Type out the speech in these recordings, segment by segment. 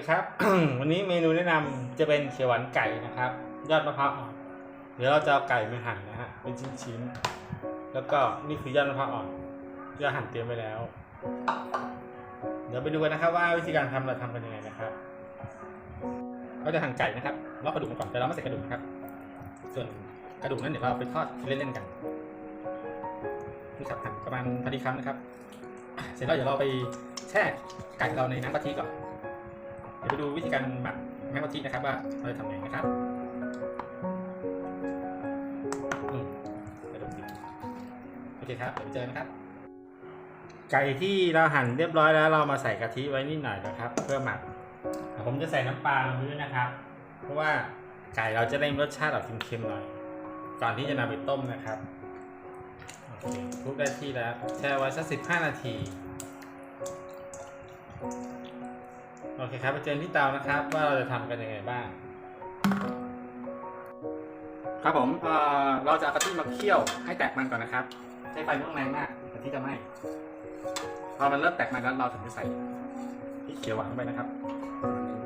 ดีครับ วันนี้เมนูแนะนำจะเป็นเขียวหวานไก่นะครับ ยอดมะพร้าวอ่อนเดี๋ยวเราจะเอาไก่มาหั่นนะฮะเป็นชิ้นๆแล้วก็นี่คือยอดมะพร้าวอ่อนที่เราหั่นเตรียมไว้แล้ว เดี๋ยวไปดูกันนะครับ ว่าวิธีการทำเราทำเป็นยังไงนะครับเราจะหั่นไก่นะครับลาะกระดูกมันก่อนแต่เราไม่ใส่กระดูกนะครับ ส่วนกระดูกนั้นเดี๋ยวเราเอาไปทอดเล่นๆกันนี่ครับหั่นประมาณพอดีคำนะครับ เสร็จแล้วเดี๋ยวเราไปแช่ไก่เราในน้ำกะทิก่อน เดี๋ยวไปดูวิธีการหมักน้ำกะทินะครับว่าเราจะทำยังไงนะครับอืมกระดูกดิบโอเคครับเดี๋ยวไปเจอนะครับ ไก่ที่เราหั่นเรียบร้อยแล้วเรามาใส่กะทิไว้นิดหน่อยนะครับ เพื่อหมักผมจะใส่น้ำปลาลงไปด้วยนะครับ เพราะว่าไก่เราจะได้รสชาติออกเค็มๆหน่อย ก่อนที่จะนำไปต้มนะครับโอเคคลุกได้ที่แล้วแช่ไว้สักสิบห้านาที โอเคครับไปเจอที่เตานะครับ ว่าเราจะทำกันยังไงบ้าง ครับผมเอ่อเราจะเอากะทิมาเคี่ยวให้แตกมันก่อนนะครับ ใช้ไฟไม่ต้องแรงมากกะทิจะไหม้พอมันเริ่มแตกมันแล้วเราถึงจะใส่พริกเขียวหวานลงไปนะครับ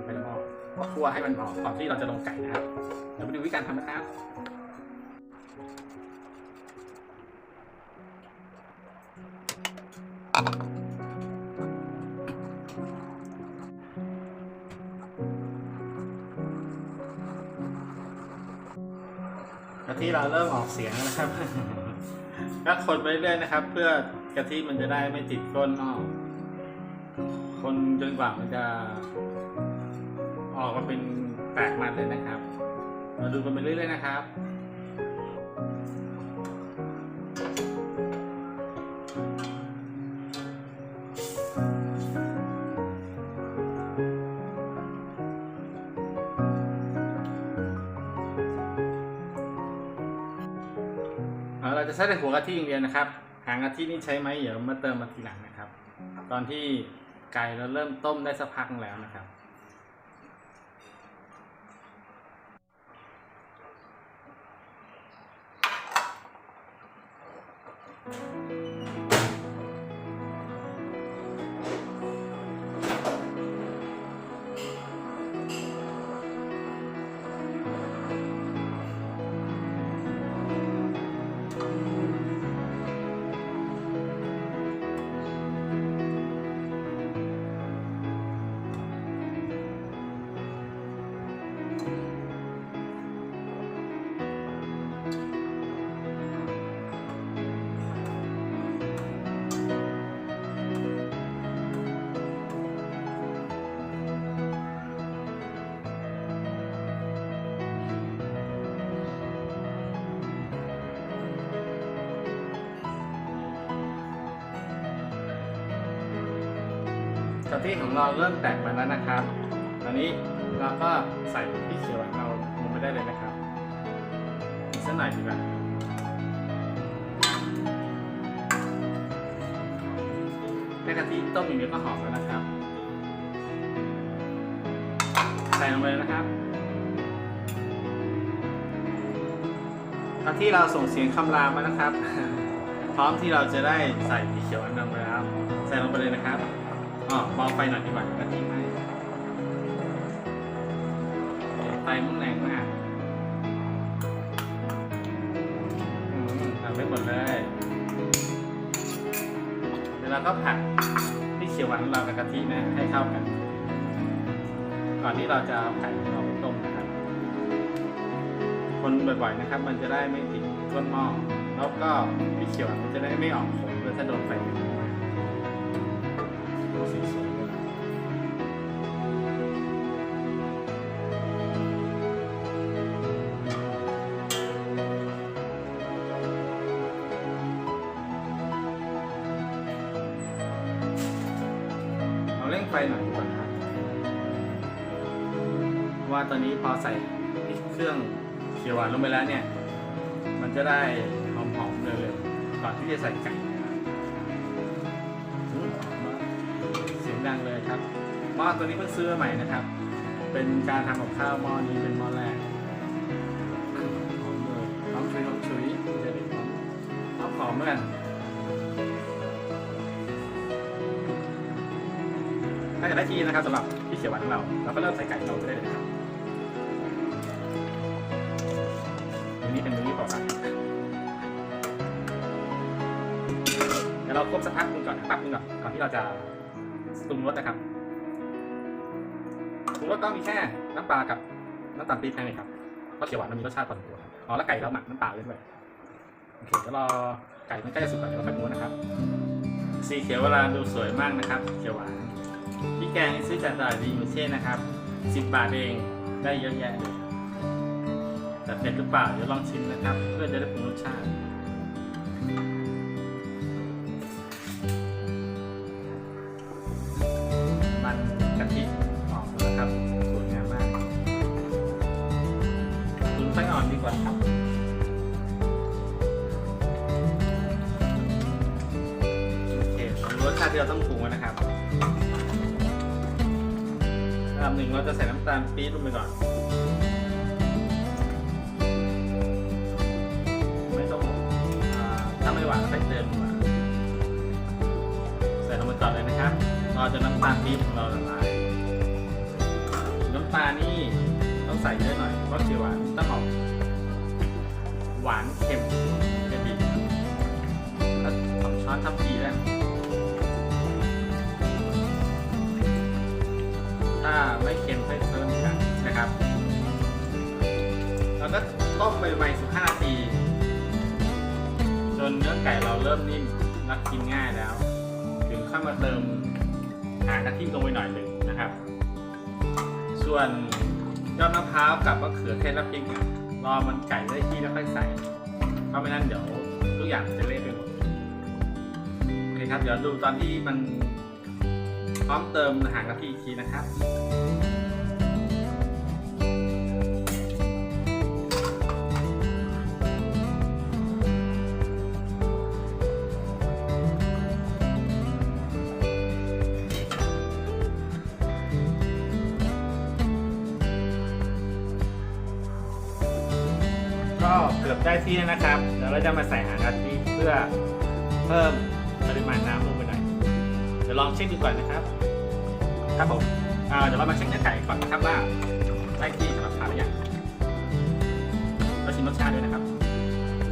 ไปในหม้อคั่วให้มันหอมก่อนที่เราจะลงไก่นะครับเดี๋ยวไปดูวิธีการทำนะครับ เราเริ่มออกเสียงนะครับก็คนไปเรื่อยๆนะครับ เพื่อกะทิมันจะได้ไม่ติดก้นนอก คนจนกว่ามันจะ ออกมาเป็นแตกมันเลยนะครับ มาดูกันไปเรื่อยๆนะครับ จะใช้แต่หัวกะทิอย่างเดียวนะครับ หางกะทินี่ใช้ไหมเดี๋ยวมาเติมมาทีหลังนะครับ ตอนที่ไก่เราเริ่มต้มได้สักพักแล้วนะครับ กะทิของเราเริ่มแตกมาแล้วนะครับตอนนี้เราก็ใส่พริกเขียวเราลงไปได้เลยนะครับอีกสักหน่อยดีกว่าแค่กะทิต้มอย่างเดียวก็หอมแล้วนะครับ ใส่ลงไปเลยนะครับกะทิเราส่งเสียงคำรามมานะครับ พร้อมที่เราจะได้ใส่พริกเขียวหวานลงไปแล้วใส่ลงไปเลยนะครับ อ๋อเบาไฟหน่อยดีกว่ากะทิไหมไฟมันแรงมากอืมทำไม่หมดเลย เดี๋ยวเราก็ผัดพริกเขียวหวานของเรากับกะทินะให้เข้ากัน ก่อนที่เราจะเอาไก่ของเราไปต้มนะครับ คนบ่อยๆนะครับ มันจะได้ไม่ติดก้นหม้อแล้วก็พริกเขียวหวานมันจะได้ไม่ออกขมด้วยถ้าโดนไฟแรงมากดู สีสวยเลยเอาเร่งไฟหน่อยดีกว่าครับเพราะว่าตอนนี้พอใส่เครื่องเขียวหวานลงไปแล้วเนี่ย มันจะได้หอมๆเลยๆก่อนที่จะใส่ไก่ งดังเลยครับหม้อตัวนี้เพิ่งซื้อมาใหม่นะครับ เป็นการทำกับข้าวหม้อนี้เป็นหม้อแรกหอมเลยหอมชุยหอมชุยเดี๋ยวหอมหอมหอมเหมือนกันถ้าอยากได้ที่นะครับสำหรับที่ที่เขียวหวานของเราเราก็เริ่มใส่ไก่เราได้เลยนะครับอันนี้เป็นมือนี้ปอกครับเดี๋ยวเราควบสักพักนึงก่อนนะแป๊บหนึงก่อนก่อนที่เราจะ ปรุงรสนะครับปรุงรสก็มีแค่น้ำปลากับน้ำตาลปี๊บแค่นี้ครับเพราะเขียวหวานมันมีรสชาติพอสมควรอ๋อแล้วไก่เราหมักน้ำปลาไว้ด้วยโอเคเดี๋ยวรอไก่มันใกล้จะสุกก่อนเดี๋ยวเราค่อยม้วนนะครับ สีเขียวเวลาดูสวยมากนะครับ เขียวหวานพี่แกงนี่ซื้อจากตลาดดีมิเช่นะครับสิบบาทเองได้เยอะแยะเลยแต่เผ็ดหรือเปล่าเดี๋ยวลองชิมนะครับ เพื่อจะได้ปรุงรสชาติ ไฟอ่อนดีกว่าครับโอเครสชาติที่เราต้องปรุงนะครับอันดับหนึ่งเราจะใส่น้ำตาลปี๊บลงไปก่อน ไม่ต้องอถ้าไม่หวานก็ไปเติมใส่ลงไปก่อนเลยนะครับรอจนน้ำตาลปี๊บของเราละลาย น้ำตาลนี่ ต้องใส่เยอะหน่อยราะเขียวหวานต้องออกหวานเค็มจะดีแล้วสองช้อนทัพพีแล้วถ้าไม่เค็มให้เพิ่มอีกอย่างนะครับแล้วก็ต้มไปประมาณ15นาที จนเนื้อไก่เราเริ่มนิ่มและกินง่ายแล้ว ถึงค่อยมาเติมหางกะทิลงไปหน่อยหนึ่งนะครับ ส่วน ยอดมะพร้าวกับมะเขือเทศและพริกเนี่ยรอมันไก่ได้ที่แล้วค่อยใส่เพราะไม่งั้นเดี๋ยวทุกอย่างจะเละไปหมดโอเคครับ เดี๋ยวดูตอนที่มันพร้อมเติมหางกะทิอีกทีนะครับ ก็เกือบได้ที่แล้วนะครับ เดี๋ยวเราจะมาใส่หางกะทิเพื่อเพิ่มปริมาณน้ำลงไปหน่อย เดี๋ยวลองเช็คดูก่อนนะครับ ครับผมเดี๋ยวเรามาเช็คเนื้อไก่ก่อนนะครับว่าได้ที่สำหรับทานหรือยังเราชิมรสชาติด้วยนะครับ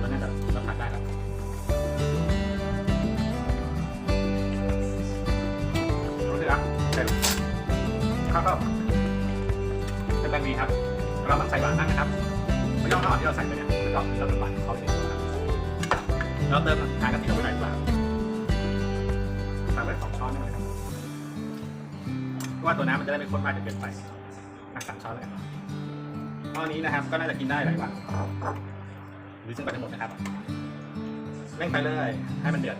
ว่าน่าจะสัมผัสได้แล้วรู้สึกครับเป็นข้าวก็เป็นแบบนี้ครับ เรามันใส่หวานมากนะครับไม่ยอมหวานที่เราใส่ไปเนี่ย แล้วก็มีรสหวานเข้าไปในตัวครับเราเติมน้ำกะทิลงไปหน่อยดีกว่าใส่ไปสองช้อนได้ไหมครับเพราะว่าตัวน้ำมันจะได้ไม่ข้นมากจนเกินไปอะสามช้อนเลยเท่านี้นะครับก็น่าจะกินได้หลายวันหรือจนกว่าจะหมดนะครับเร่งไปเลย ให้มันเดือด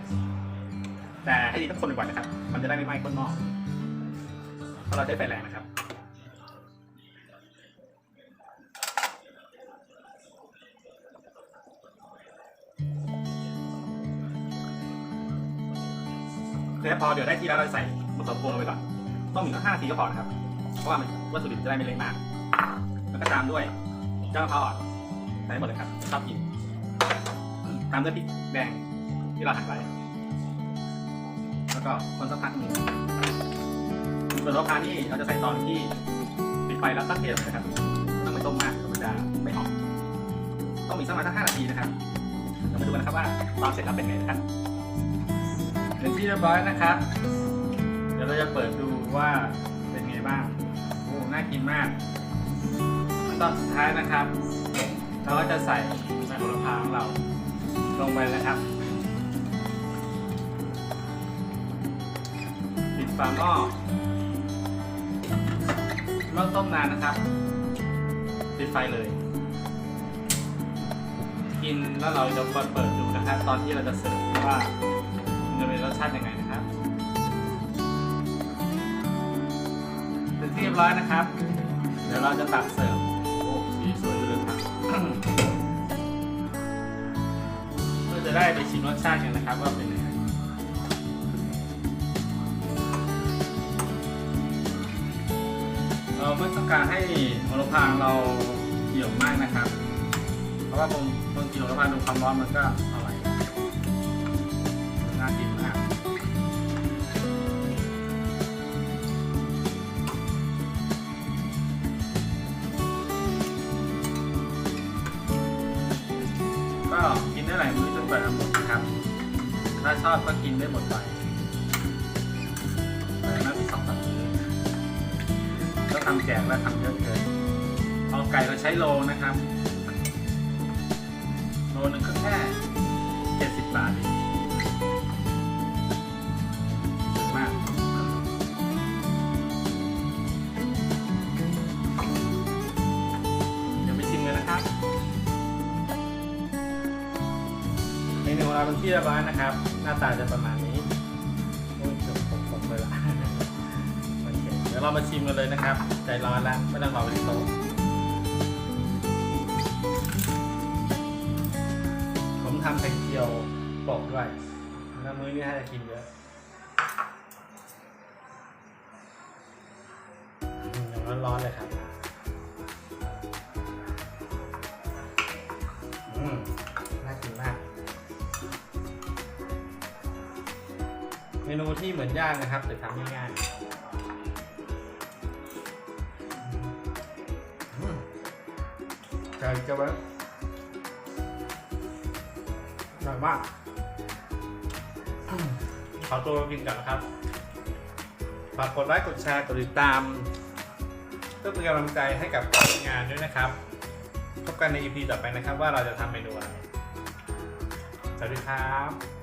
แต่ให้ดีทั้งคนก่อนนะครับ มันจะได้ไม่ไหม้ก้นหม้อเพราะเราใช้ไฟแรงนะครับ โอเคพอเดี๋ยวได้ที่แล้วเราใส่มะเขือพวงลงไปก่อนต้องมีแค่ห้านาทีก็พอนะครับ เพราะว่ามันวัตถุดิบจะได้ไม่เละมาก แล้วก็ตามด้วยเจ้ามะพร้าวอ่อนใส่หมดเลยครับชอบกิน ตามด้วยพริกแดงที่เราหั่นไว้ แล้วก็คนสักพักหนึ่งส่วนมะพร้านี่เราจะใส่ตอนที่ปิดไฟแล้วตั้งเทลงนะครับต้องไม่ต้มมากเดี๋ยวมันจะไม่หอมต้องมีสักประมาณสักห้านาทีนะครับเดี๋ยวมาดูกันนะครับว่าตอนเสร็จแล้วเป็นไงนะครับ เป็นที่เรียบร้อยนะครับ เดี๋ยวเราจะเปิดดูว่าเป็นไงบ้าง โอ้น่ากินมากขั้นตอนสุดท้ายนะครับ เราก็จะใส่ใส่โหระพาของเราลงไปนะครับปิดฝาหม้อไม่ต้อต้มนานนะครับ ปิดไฟเลย กินแล้วเราจะเปิดดูนะครับ ตอนที่เราจะเสิร์ฟว่า มันจะเป็นรสชาติยังไงนะครับเป็นที่เรียบร้อยนะครับ เดี๋ยวเราจะตักเสิร์ฟโอ้สีสวยเลยครับเพื่อจะได้ไปชิมรสชาติกันนะครับ ว่าเป็นยังไงเราไม่ต้องการให้โหระพาเราเหี่ยวมากนะครับ เพราะว่าบางบางทีโหระพาโดนความร้อนมันก็อร่อา ก็กินได้หลายมื้อจนกว่าจะหมดนะครับ ถ้าชอบก็กินได้หมดไปแต่น่าจะสองสามมื้อก็ทำแกงและทำเยอะเกินเอาไก่เราใช้โลนะครับ โลนึงก็แค่เจ็ดสิบบาทเอง ที่เรียบร้อยนะครับ หน้าตาจะประมาณนี้โอ้ยเกือบผมๆเลยละโอเคเดี๋ยวเรามาชิมกันเลยนะครับ ใจร้อนแล้วไม่ต้องรอไปที่โต๊ะผมทำไข่เจียวโปกด้วยแล้วมื้อนี้ให้จะกินเยอะอืมย่างร้อนๆเลยครับ อืม มนูที่เหมือนย่างนะครับแต่ทำง่ายๆอืมไก่จะแบบอร่อยมากอืมขอตัวกินก่อนนะครับ ฝากกดไลค์กดแชร์กดติดตามเพื่อเป็นกำลังใจให้กับทีมงานด้วยนะครับ พบกันใน EP ต่อไปนะครับว่าเราจะทำเมนูอะไร สวัสดีครับ